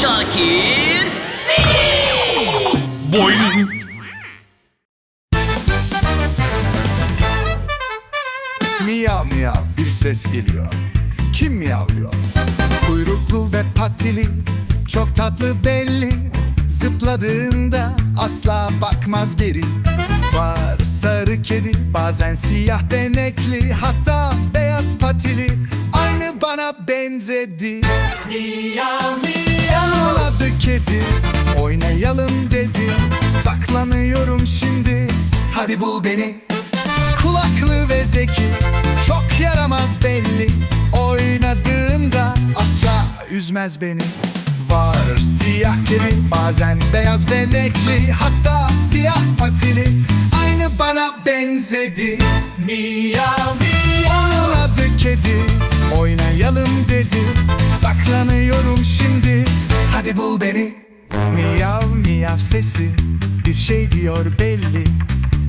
Şakir. Boing. Miyav miyav bir ses geliyor. Kim miyavlıyor? Kuyruklu ve patili, çok tatlı belli. Zıpladığında asla bakmaz geri. Var sarı kedi, bazen siyah benekli, hatta beyaz patili. Aynı bana benzedi. Miyav miyav adı kedi. Oynayalım dedi. Saklanıyorum şimdi. Hadi bul beni. Kulaklı ve zeki Çok yaramaz belli Oynadığında asla üzmez beni Var. Siyah kedi Bazen beyaz benekli Hatta siyah patili. Aynı bana benzedi. Miyav miyav adı kedi. Oynayalım dedi. Saklanıyorum şimdi. Hadi bul beni. Miyav miyav sesi. Bir şey diyor belli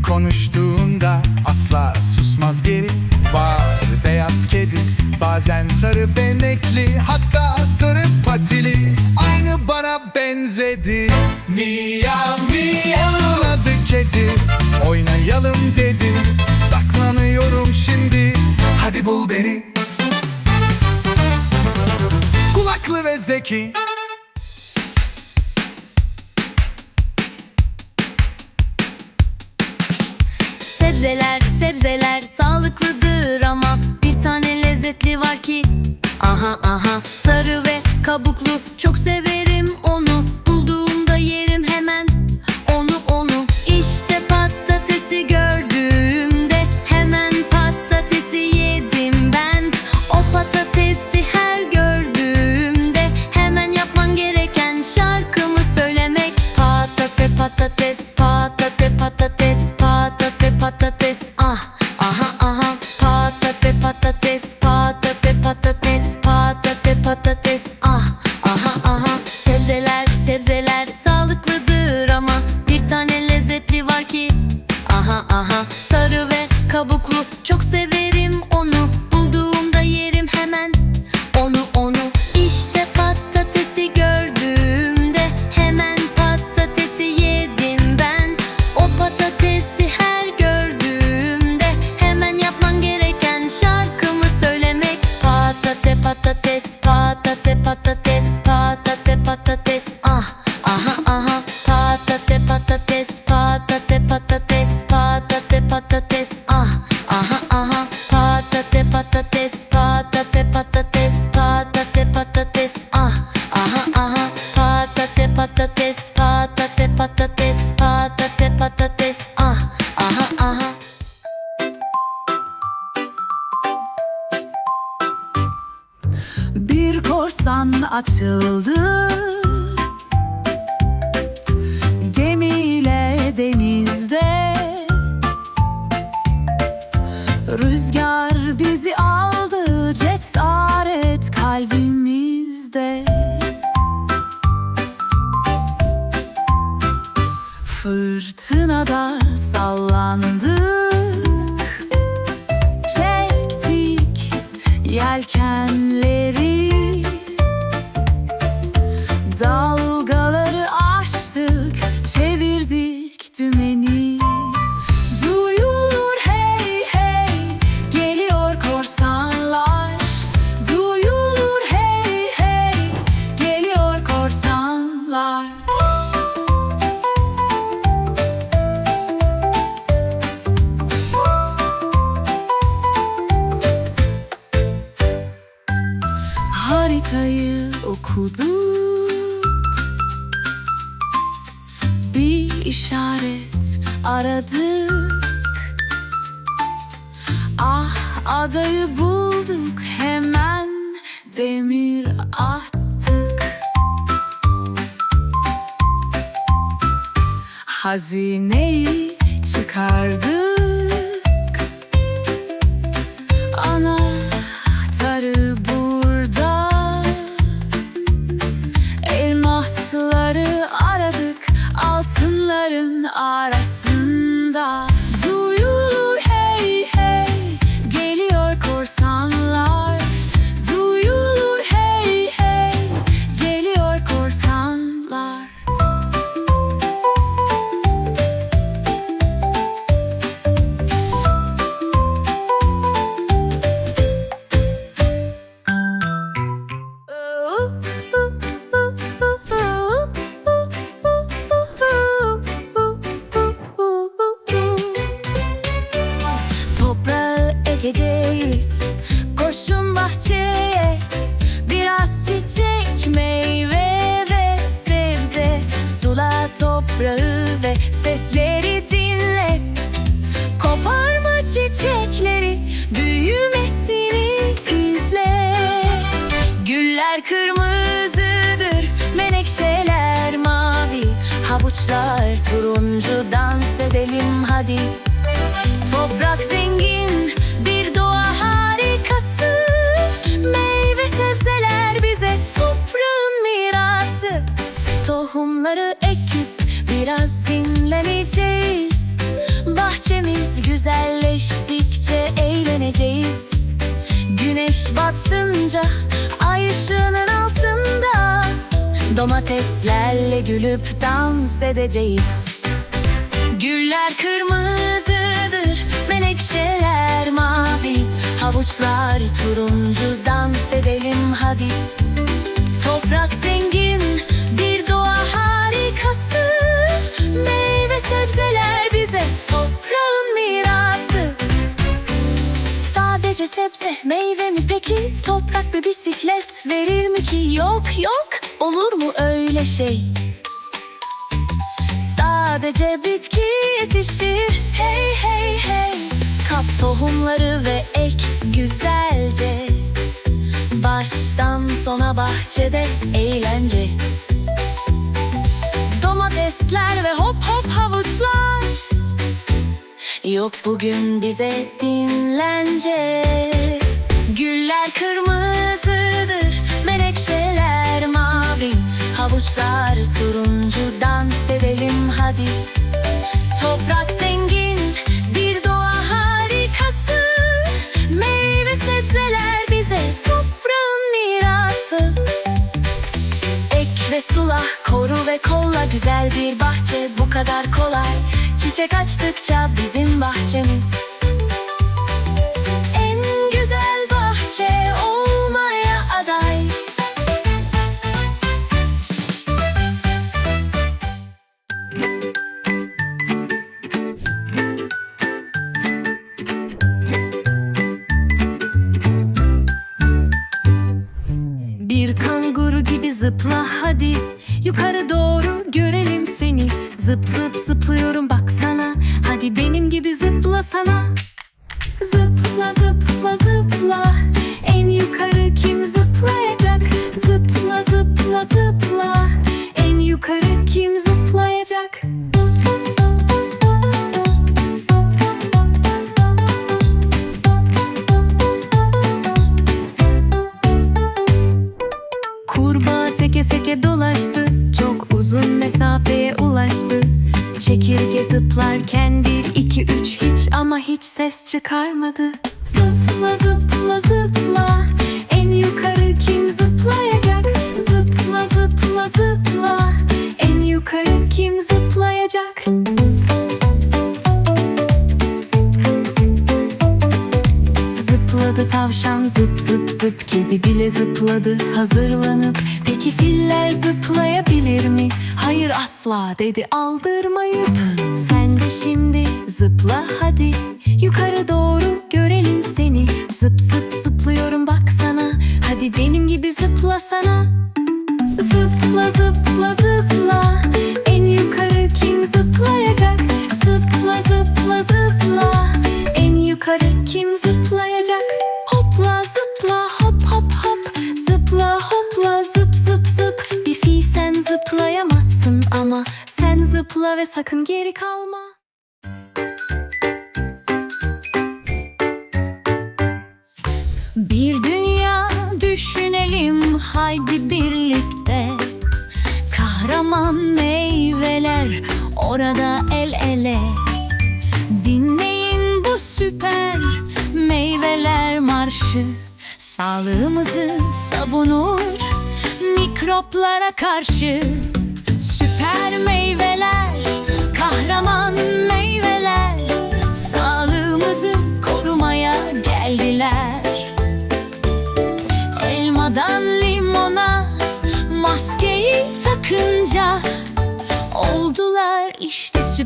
Konuştuğunda asla susmaz geri. Var beyaz kedi Bazen sarı benekli Hatta sarı patili. Aynı bana benzedi. Miyav miyav adı kedi Oynayalım dedi. Saklanıyorum şimdi Hadi bul beni. Kulaklı ve zeki Sebzeler, sebzeler sağlıklıdır ama bir tane lezzetli var ki. Aha aha sarı ve kabuklu çok severim onu Bir korsan açıldı. Gemiyle denizde Rüzgar bizi aldı korsanlar Haritayı okuduk. Bir işaret aradık. Ah adayı bulduk hemen. Demir attık Hazineyi çıkardık Toprağı ekeceğiz Koşun bahçeye. Biraz çiçek, meyve ve sebze. Sula toprağı ve sesleri dinle. Koparma çiçekleri Büyü turuncu dans edelim hadi. Toprak zengin bir doğa harikası. Meyve sebzeler bize toprağın mirası. Tohumları ekip biraz dinleneceğiz. Bahçemiz güzelleştikçe eğleneceğiz. Güneş battınca ay ışığının altında Domateslerle gülüp dans edeceğiz. Güller kırmızıdır, menekşeler mavi. Havuçlar turuncu, dans edelim hadi. Toprak zengin, bir doğa harikası. Meyve sebzeler sebze, meyve mi peki? Toprak bir bisiklet verir mi ki? Yok yok, olur mu öyle şey? Sadece bitki yetişir Hey hey hey Kap tohumları ve ek güzelce Baştan sona bahçede eğlence Domatesler ve hop hop havuçlar Yok bugün bize dinlence. Güller kırmızıdır Menekşeler mavi. Havuçlar turuncu Dans edelim hadi. Toprak zengin Bir doğa harikası. Meyve sebzeler bize Toprağın mirası. Ek ve sula, ve kolla güzel bir bahçe bu kadar kolay. Çiçek açtıkça bizim bahçemiz. Zıp zıp zıplıyorum baksana. Hadi benim gibi zıplasana. Zıpla zıpla zıpla. En yukarı kim zıplayacak? Zıpla zıpla zıpla ses çıkarmadı. Zıpla zıpla zıpla. En yukarı kim zıplayacak? Zıpla zıpla zıpla. En yukarı kim zıplayacak? Zıpladı tavşan zıp zıp zıp. Kedi bile zıpladı hazırlanıp. Peki filler zıplayabilir mi? Hayır asla dedi aldırmayıp. Sen şimdi? Zıpla hadi. Yukarı doğru görelim seni. Zıp zıp zıplıyorum baksana Hadi benim gibi zıplasana. Zıpla zıpla zıpla. En yukarı kim zıplayacak? Zıpla zıpla zıpla. En yukarı kim zıplayacak? Hopla zıpla hop hop hop. Zıpla hopla zıp zıp zıp. Bir fi sen zıplayamazsın ama Sen zıpla ve sakın geri kalma Bir dünya düşünelim haydi birlikte. Kahraman meyveler orada el ele. Dinleyin bu süper meyveler marşı. Sağlığımızı savunur mikroplara karşı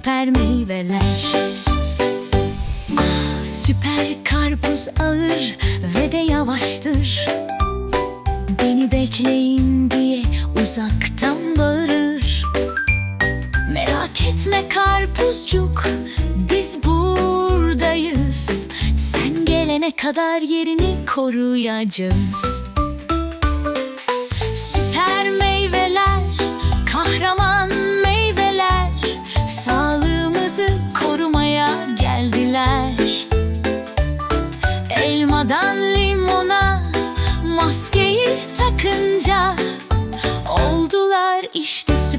süper meyveler. Süper karpuz ağır ve de yavaştır. Beni bekleyin diye uzaktan bağırır. Merak etme karpuzcuk Biz buradayız. Sen gelene kadar yerini koruyacağız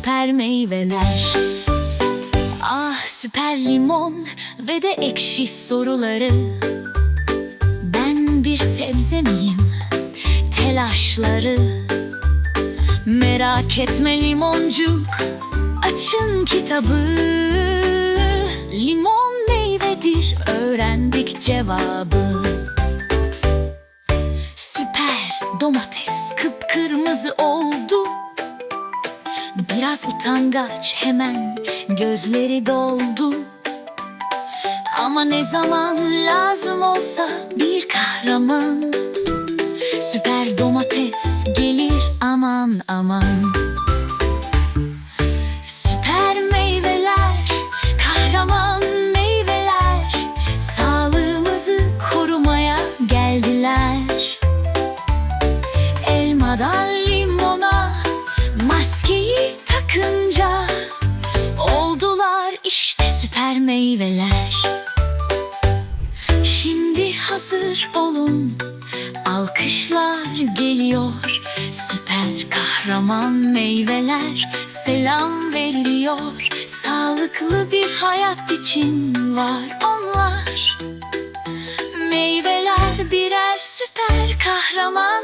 süper meyveler. Ah süper limon ve de ekşi soruları Ben bir sebze miyim? Telaşları. Merak etme limoncuk Açın kitabı. Limon meyvedir öğrendik cevabı. Süper domates kıpkırmızı oldu Biraz utangaç hemen gözleri doldu. Ama ne zaman lazım olsa bir kahraman. Süper domates gelir aman aman işte süper meyveler. Şimdi hazır olun. Alkışlar geliyor. Süper kahraman meyveler Selam veriliyor. Sağlıklı bir hayat için var onlar. Meyveler birer süper kahraman